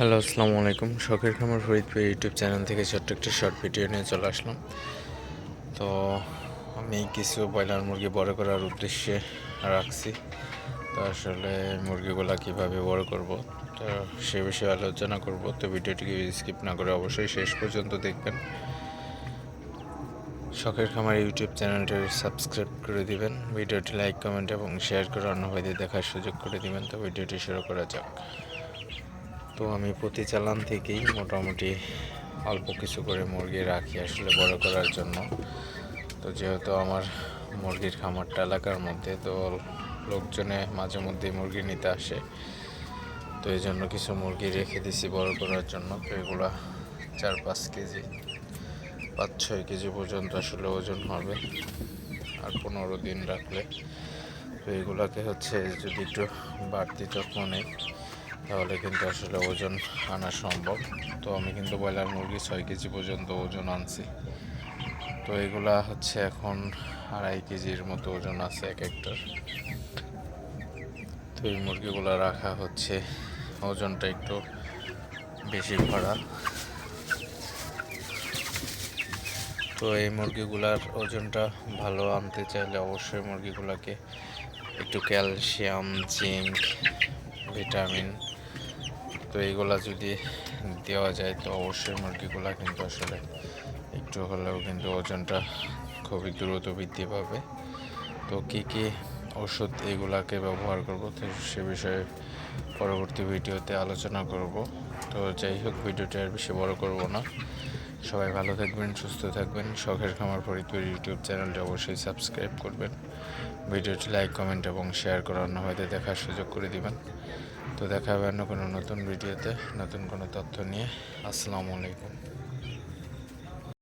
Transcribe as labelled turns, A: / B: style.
A: Hello, আসসালামু আলাইকুম। শখের খামার ফরিদপুর ইউটিউব চ্যানেল থেকে ছোট্ট একটি শর্ট ভিডিও নিয়ে চলে আসলাম। তো আমি কিছু ব্রয়লার মুরগি বড় করার উদ্দেশ্যে রাখছি। তো আসলে মুরগিগুলা কীভাবে বড় করব, তো সে বিষয়ে আলোচনা করব। তো ভিডিওটিকে স্কিপ না করে অবশ্যই শেষ পর্যন্ত দেখবেন। শখের খামার ইউটিউব চ্যানেলটি সাবস্ক্রাইব করে দিবেন। ভিডিওটি লাইক, কমেন্ট এবং শেয়ার করে অন্য ভাইদের দেখার সুযোগ করে দিবেন। তো ভিডিওটি শুরু করা যাক। তো আমি প্রতি চালান থেকেই মোটামুটি অল্প কিছু করে মুরগি রাখি আসলে বড় করার জন্য। তো যেহেতু আমার মুরগির খামারটা এলাকার মধ্যে, তো লোকজনে মাঝে মধ্যে মুরগি নিতে আসে। তো এই জন্য কিছু মুরগি রেখে দিছি বড় করার জন্য। তো এগুলো চার পাঁচ কেজি, পাঁচ ছয় কেজি পর্যন্ত আসলে ওজন হবে আর পনেরো দিন রাখলে। তো এগুলাকে হচ্ছে যদি একটু বাড়তি যত্ন নেই তাহলে কিন্তু আসলে ওজন আনা সম্ভব। তো আমি কিন্তু ব্রয়লার মুরগি ছয় কেজি পর্যন্ত ওজন আনছি। তো এগুলা হচ্ছে এখন আড়াই কেজির মতো ওজন আছে এক একটার। তো এই মুরগিগুলো রাখা হচ্ছে। ওজনটা একটু বেশি ভরা তো এই মুরগিগুলার ওজনটা ভালো আনতে চাইলে অবশ্যই মুরগিগুলোকে একটু ক্যালসিয়াম, জিঙ্ক, ভিটামিন তো এইগুলা যদি দেওয়া যায়, তো অবশ্যই মুরগিগুলা কিন্তু আসলে একটু হলেও কিন্তু ওজনটা খুবই দ্রুত বৃদ্ধি পাবে। তো কী কী ওষুধ এগুলাকে ব্যবহার করব, তো সে বিষয়ে পরবর্তী ভিডিওতে আলোচনা করব। তো যাই হোক, ভিডিওটা আর বেশি বড় করব না। সবাই ভালো থাকবেন, সুস্থ থাকবেন। শখের খামার ফরিদপুর ইউটিউব চ্যানেলটি অবশ্যই সাবস্ক্রাইব করবেন। ভিডিওটি লাইক, কমেন্ট এবং শেয়ার করে অন্য হয়তো দেখার সুযোগ করে দিবেন। তো দেখা হবে অন্য কোনো নতুন ভিডিওতে, নতুন কোনো তথ্য নিয়ে। আসসালামু আলাইকুম।